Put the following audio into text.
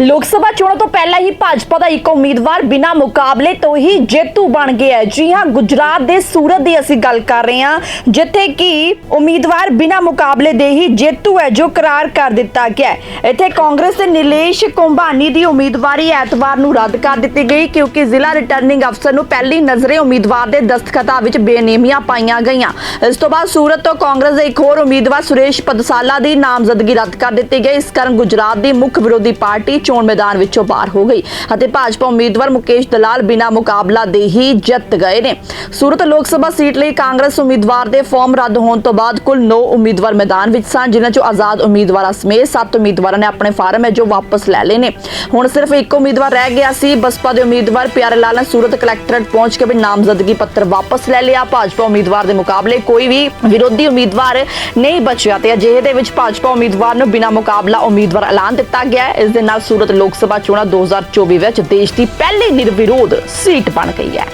ਲੋਕ ਸਭਾ ਚੋਣਾਂ ਤੋਂ ਪਹਿਲਾਂ ਹੀ ਭਾਜਪਾ ਦਾ ਇੱਕ ਉਮੀਦਵਾਰ ਬਿਨਾਂ ਮੁਕਾਬਲੇ ਤੋਂ ਹੀ ਜੇਤੂ ਬਣ ਗਿਆ ਹੈ। ਜੀ ਹਾਂ, ਗੁਜਰਾਤ ਦੇ ਸੂਰਤ ਦੀ ਅਸੀਂ ਗੱਲ ਕਰ ਰਹੇ ਹਾਂ, ਜਿੱਥੇ ਕਿ ਉਮੀਦਵਾਰ ਬਿਨਾਂ ਮੁਕਾਬਲੇ ਦੇ ਹੀ ਜੇਤੂ ਹੈ, ਜੋ ਕਰਾਰ ਕਰ ਦਿੱਤਾ ਗਿਆ ਹੈ। ਇੱਥੇ ਕਾਂਗਰਸ ਦੇ ਨਿਲੇਸ਼ ਕੁੰਭਾਨੀ ਦੀ ਉਮੀਦਵਾਰੀ ਐਤਵਾਰ ਨੂੰ ਰੱਦ ਕਰ ਦਿੱਤੀ ਗਈ, ਕਿਉਂਕਿ ਜ਼ਿਲ੍ਹਾ ਰਿਟਰਨਿੰਗ ਅਫਸਰ ਨੂੰ ਪਹਿਲੀ ਨਜ਼ਰੇ ਉਮੀਦਵਾਰ ਦੇ ਦਸਤਖਤਾਂ ਵਿੱਚ ਬੇਨੇਮੀਆਂ ਪਾਈਆਂ ਗਈਆਂ। ਇਸ ਤੋਂ ਬਾਅਦ ਸੂਰਤ ਤੋਂ ਕਾਂਗਰਸ ਦੇ ਇੱਕ ਹੋਰ ਉਮੀਦਵਾਰ, ਸੁਰੇਸ਼ ਪਦਸਾਲਾ ਦੀ ਨਾਮਜ਼ਦਗੀ ਰੱਦ ਕਰ ਦਿੱਤੀ ਗਈ। ਇਸ ਕਾਰਨ ਗੁਜਰਾਤ ਦੀ ਮੁੱਖ ਵਿਰੋਧੀ ਪਾਰਟੀ ਚੋਣ ਮੈਦਾਨ ਵਿੱਚੋਂ ਬਾਹਰ ਹੋ ਗਈ ਅਤੇ ਭਾਜਪਾ ਉਮੀਦਵਾਰ ਮੁਕੇਸ਼ ਦਲਾਲ ਬਿਨਾਂ ਮੁਕਾਬਲਾ ਦੇ ਹੀ ਜਿੱਤ ਗਏ ਨੇ। ਸੂਰਤ ਲੋਕ ਸਭਾ ਸੀਟ ਲਈ ਕਾਂਗਰਸ ਉਮੀਦਵਾਰ ਦੇ ਫਾਰਮ ਰੱਦ ਹੋਣ ਤੋਂ ਬਾਅਦ ਕੁੱਲ 9 ਉਮੀਦਵਾਰ ਮੈਦਾਨ ਵਿੱਚ ਸਨ, ਜਿਨ੍ਹਾਂ ਚੋਂ ਆਜ਼ਾਦ ਉਮੀਦਵਾਰਾਂ ਸਮੇਤ 7 ਉਮੀਦਵਾਰਾਂ ਨੇ ਆਪਣੇ ਫਾਰਮ ਹੈ ਜੋ ਵਾਪਸ ਲੈ ਲਏ ਨੇ। ਹੁਣ ਸਿਰਫ ਇੱਕ ਉਮੀਦਵਾਰ ਰਹਿ ਗਿਆ ਸੀ, ਬਸਪਾ ਦੇ ਉਮੀਦਵਾਰ ਪਿਆਰੇ ਲਾਲ ਨੇ ਸੂਰਤ ਕਲੈਕਟਰੇਟ ਪਹੁੰਚ ਕੇ ਵੀ ਨਾਮਜ਼ਦਗੀ ਪੱਤਰ ਵਾਪਸ ਲੈ ਲਿਆ। ਭਾਜਪਾ ਉਮੀਦਵਾਰ ਦੇ ਮੁਕਾਬਲੇ ਕੋਈ ਵੀ ਵਿਰੋਧੀ ਉਮੀਦਵਾਰ ਨਹੀਂ ਬਚਿਆ ਤੇ ਅਜਿਹੇ ਦੇ ਵਿੱਚ ਭਾਜਪਾ ਉਮੀਦਵਾਰ ਨੂੰ ਬਿਨਾਂ ਮੁਕਾਬਲਾ ਉਮੀਦਵਾਰ ਐਲਾਨ ਦਿੱਤਾ ਗਿਆ ਇਸ ਦੇ ਨਾਲ ਸੂਰਤ ਲੋਕ ਸਭਾ ਚੋਣਾਂ 2024 ਵਿੱਚ ਦੇਸ਼ ਦੀ ਪਹਿਲੀ ਨਿਰਵਿਰੋਧ ਸੀਟ ਬਣ ਗਈ ਹੈ।